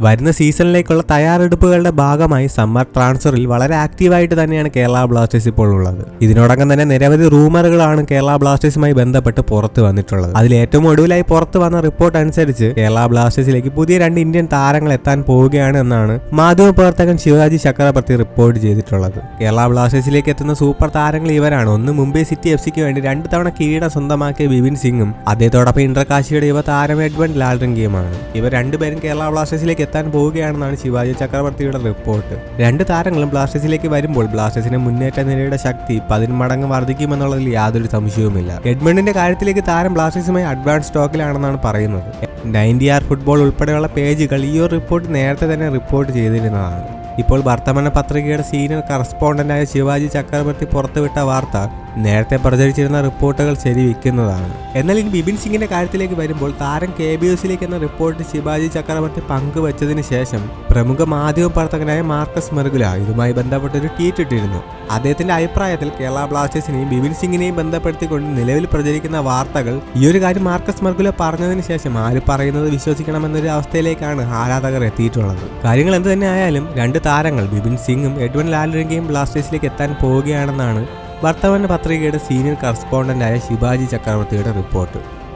വരുന്ന സീസണിലേക്കുള്ള തയ്യാറെടുപ്പുകളുടെ ഭാഗമായി സമ്മർ ട്രാൻസ്ഫറിൽ വളരെ ആക്റ്റീവായിട്ട് തന്നെയാണ് കേരള ബ്ലാസ്റ്റേഴ്സ് ഇപ്പോൾ ഉള്ളത്. ഇതിനോടകം തന്നെ നിരവധി റൂമറുകളാണ് കേരള ബ്ലാസ്റ്റേഴ്സുമായി ബന്ധപ്പെട്ട് പുറത്തു വന്നിട്ടുള്ളത്. അതിൽ ഏറ്റവും ഒടുവിലായി പുറത്തു വന്ന റിപ്പോർട്ട് അനുസരിച്ച് കേരള ബ്ലാസ്റ്റേഴ്സിലേക്ക് പുതിയ രണ്ട് ഇന്ത്യൻ താരങ്ങൾ എത്താൻ പോവുകയാണ് എന്നാണ് മാധ്യമ പ്രവർത്തകൻ ശിവാജി ചക്രവർത്തി റിപ്പോർട്ട് ചെയ്തിട്ടുള്ളത്. കേരള ബ്ലാസ്റ്റേഴ്സിലേക്ക് എത്തുന്ന സൂപ്പർ താരങ്ങൾ ഇവരാണ്. ഒന്ന് മുംബൈ സിറ്റി എഫ് സിക്ക് വേണ്ടി രണ്ട് തവണ കിരീടം സ്വന്തമാക്കിയ ബിപിൻ സിംഗും അദ്ദേഹത്തോടൊപ്പം ഇന്ദ്രകാശിയുടെ യുവ താരം എഡ്വൻ ലാൽറിംഗിയുമാണ് ഇവർ രണ്ടുപേരും കേരള ബ്ലാസ്റ്റേഴ്സിലേക്ക് എത്താൻ പോവുകയാണെന്നാണ് ശിവാജി ചക്രവർത്തിയുടെ റിപ്പോർട്ട്. രണ്ട് താരങ്ങളും ബ്ലാസ്റ്റേഴ്സിലേക്ക് വരുമ്പോൾ ബ്ലാസ്റ്റേഴ്സിന്റെ മുന്നേറ്റ നിരയുടെ ശക്തി പതിന്മടങ്ങ് വർദ്ധിക്കുമെന്നുള്ളതിൽ യാതൊരു സംശയവുമില്ല. എഡ്മണ്ടിന്റെ കാര്യത്തിലേക്ക് താരം ബ്ലാസ്റ്റേഴ്സുമായി അഡ്വാൻസ് സ്റ്റോക്കിലാണെന്നാണ് പറയുന്നത്. നയന്റി ആർ ഫുട്ബോൾ ഉൾപ്പെടെയുള്ള പേജുകൾ ഈ ഒരു റിപ്പോർട്ട് നേരത്തെ തന്നെ റിപ്പോർട്ട് ചെയ്തിരുന്നതാണ്. ഇപ്പോൾ വർത്തമാന പത്രികയുടെ സീനിയർ കറസ്പോണ്ടന്റായ ശിവാജി ചക്രവർത്തി പുറത്തുവിട്ട വാർത്ത നേരത്തെ പ്രചരിച്ചിരുന്ന റിപ്പോർട്ടുകൾ ശരിവെക്കുന്നതാണ് എന്നാൽ ഇനി ബിപിൻ സിംഗിന്റെ കാര്യത്തിലേക്ക് വരുമ്പോൾ താരം കെ ബി എസിലേക്ക് എന്ന റിപ്പോർട്ട് ശിവാജി ചക്രവർത്തി പങ്കുവച്ചതിന് ശേഷം പ്രമുഖ മാധ്യമ പ്രവർത്തകനായ മാർക്കസ് മെർഗുല ഇതുമായി ബന്ധപ്പെട്ട് ഒരു ട്വീറ്റ് ഇട്ടിരുന്നു. അദ്ദേഹത്തിന്റെ അഭിപ്രായത്തിൽ കേരള ബ്ലാസ്റ്റേഴ്സിനെയും ബിപിൻ സിംഗിനെയും ബന്ധപ്പെടുത്തിക്കൊണ്ട് നിലവിൽ പ്രചരിക്കുന്ന വാർത്തകൾ ഈ ഒരു കാര്യം മാർക്കസ് മെർഗുല പറഞ്ഞതിന് ശേഷം ആര് പറയുന്നത് വിശ്വസിക്കണമെന്നൊരു അവസ്ഥയിലേക്കാണ് ആരാധകർ എത്തിയിട്ടുള്ളത്. കാര്യങ്ങൾ എന്ത് തന്നെ ആയാലും രണ്ട് താരങ്ങൾ ബിപിൻ സിംഗും എഡ്വൻ ലാലറിംഗയും ബ്ലാസ്റ്റേഴ്സിലേക്ക് എത്താൻ പോവുകയാണെന്നാണ് വർത്തമാന പത്രികയുടെ സീനിയർ കറസ്പോണ്ടന്റായ ശിവാജി ചക്രവർത്തിയുടെ റിപ്പോർട്ട്.